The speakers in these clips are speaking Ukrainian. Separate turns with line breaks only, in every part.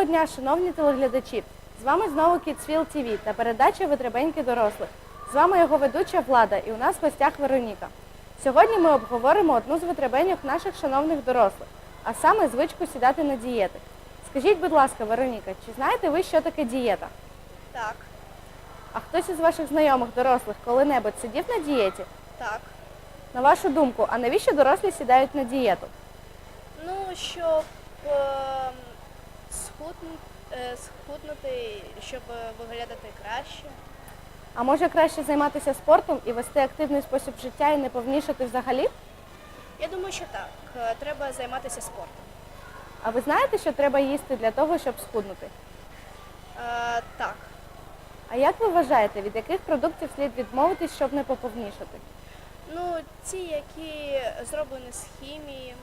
дня, шановні телеглядачі! З вами знову Kidsville TV та передача Витребеньки дорослих. З вами його ведуча Влада і у нас в гостях Вероніка. Сьогодні ми обговоримо одну з витребеньок наших шановних дорослих, а саме звичку сідати на дієти. Скажіть, будь ласка, Вероніка, чи знаєте ви, що таке дієта?
Так,
А хтось із ваших знайомих дорослих коли-небудь сидів на дієті?
так.
На вашу думку, а навіщо дорослі сідають на дієту?
Ну, щоб е, схуднути, щоб е, виглядати краще.
А може краще займатися спортом і вести активний спосіб життя і не повнішати взагалі?
Я думаю, що так. Е, Треба займатися спортом.
А ви знаєте, що треба їсти для того, щоб схуднути?
Е, так.
А як ви вважаєте, від яких продуктів слід відмовитись, щоб не поповнішати?
Ну, ті, які зроблені з хімії.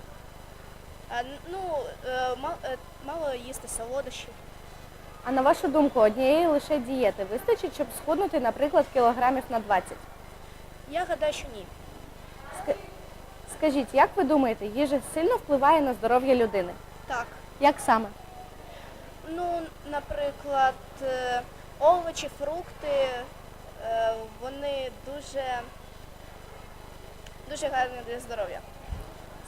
Ну, е, е, мало їсти солодощів.
А на вашу думку, однієї лише дієти вистачить, щоб схуднути, наприклад, кілограмів на 20?
Я гадаю, що ні.
Ска- Скажіть, як ви думаєте, їжа сильно впливає на здоров'я людини?
Так.
Як саме?
Ну, наприклад, е, овочі, фрукти, вони дуже, дуже гарні для здоров'я.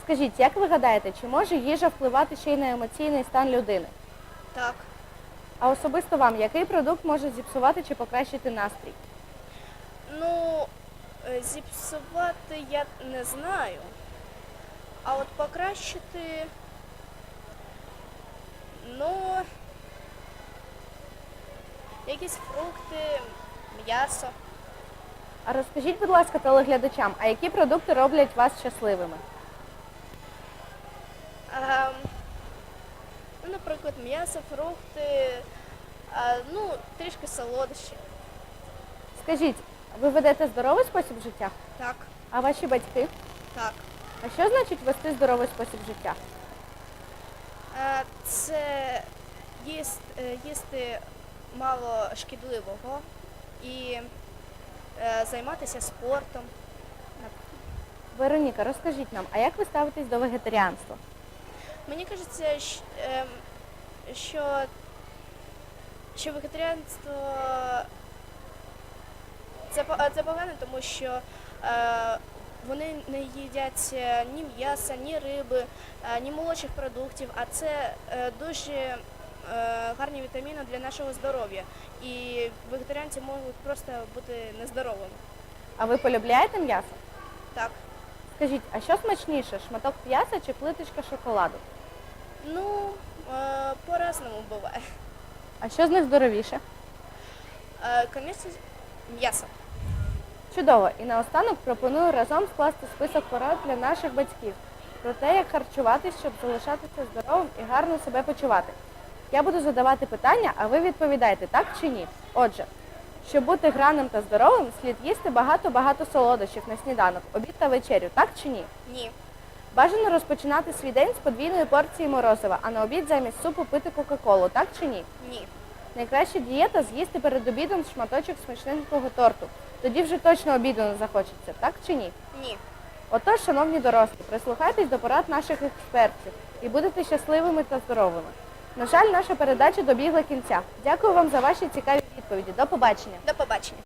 Скажіть, як ви гадаєте, чи може їжа впливати ще й на емоційний стан людини?
Так.
А особисто вам, який продукт може зіпсувати чи покращити настрій?
Ну, е, зіпсувати я не знаю. А от покращити, ну, якісь фрукти, м'ясо.
А розкажіть, будь ласка, телеглядачам, а які продукти роблять вас щасливими?
Ем, ну, наприклад, м'ясо, фрукти, а, ну, трішки солодощі.
Скажіть, ви ведете здоровий спосіб життя?
Так,
А ваші батьки?
так.
А що значить вести здоровий спосіб життя?
Е, Це їст, е, їсти мало шкідливого і е, займатися спортом.
Вероніка, розкажіть нам, а як ви ставитесь до вегетаріанства?
Мені кажеться, ем, що, що вегетаріанство це, це погано, тому що е, вони не їдять ні м'яса, ні риби, е, ні молодших продуктів, а це е, дуже гарні вітаміни для нашого здоров'я. І вегетаріанці можуть просто бути нездоровими.
А ви полюбляєте м'ясо?
Так.
Скажіть, а що смачніше, шматок м'яса чи плиточка шоколаду?
Ну, е, по-разному буває.
А що з них здоровіше?
Е, Звісно, м'ясо.
Чудово! І наостанок пропоную разом скласти список порад для наших батьків про те, як харчуватись, щоб залишатися здоровим і гарно себе почувати. Я буду задавати питання, а ви відповідайте так чи ні. Отже, щоб бути граним та здоровим, слід їсти багато-багато солодощів на сніданок, обід та вечерю, так чи ні?
Ні.
Бажано розпочинати свій день з подвійної порції морозива, а на обід замість супу пити Кока-Колу, так чи ні?
Ні.
Найкраща дієта з'їсти перед обідом шматочок смачненького торту. Тоді вже точно обіду не захочеться, так чи ні?
Ні.
Отож, шановні дорослі, прислухайтесь до порад наших експертів і будете щасливими та здоровими. На жаль, наша передача добігла кінця. Дякую вам за ваші цікаві відповіді. До побачення.
До побачення.